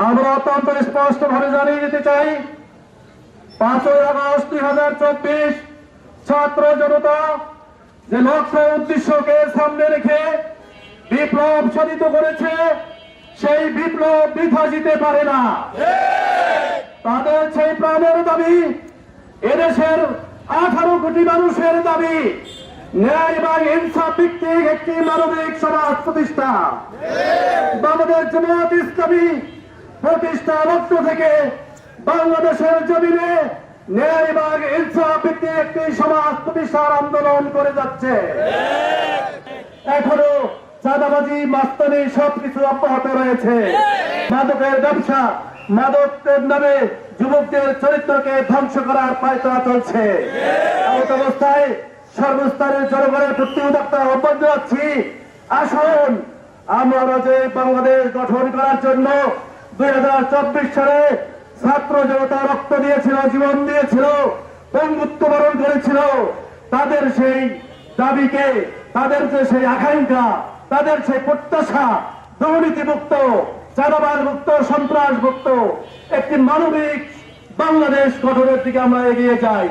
আমরা অত্যন্ত স্পষ্ট ভাবে জানিয়ে দিতে চাই, পাঁচই আগস্ট দুই হাজার চব্বিশ ছাত্র জনতা যে লক্ষ্য উদ্দেশ্যকে সামনে রেখে বিপ্লব সাধিত করেছে, সেই বিপ্লব বৃথা যেতে পারে না। তাদের সেই প্রাণের দাবি, এদেশের আঠারো কোটি মানুষের দাবি, ন্যায় এবং ইনসাফ ভিত্তিক একটি মানবিক সমাজ প্রতিষ্ঠা। বাংলাদেশ জামাত ইসলামী প্রতিষ্ঠা লক্ষ্য থেকে বাংলাদেশের জমিনে ন্যায় এবং ইনসাফ ভিত্তিক একটি সমাজ প্রতিষ্ঠার আন্দোলন করে যাচ্ছে। এখনও চাঁদাবাজি, মাস্তানি সবকিছু অব্যাহত রয়েছে। মাদকের ব্যবসা মাদকের নামে যুবকদের চরিত্রকে ধ্বংস করার পায়তারা চলছে। অবস্থায় সর্বস্তরের জনগণের প্রতি উদাত্ত আহ্বান জানাচ্ছি আসুন, আমরা যে বাংলাদেশ গঠন করার জন্য দুই সালে ছাত্র জনতা রক্ত দিয়েছিল, জীবন দিয়েছিল বন্ধুত্ব বরণ করেছিল। তাদের সেই দাবিকে, তাদের যে সেই আকাঙ্ক্ষা, তাদের সেই প্রত্যাশা দুর্নীতি মুক্ত চাঁদাবাজ মুক্ত সন্ত্রাস মুক্ত একটি মানবিক বাংলাদেশ গঠনের দিকে আমরা এগিয়ে যাই।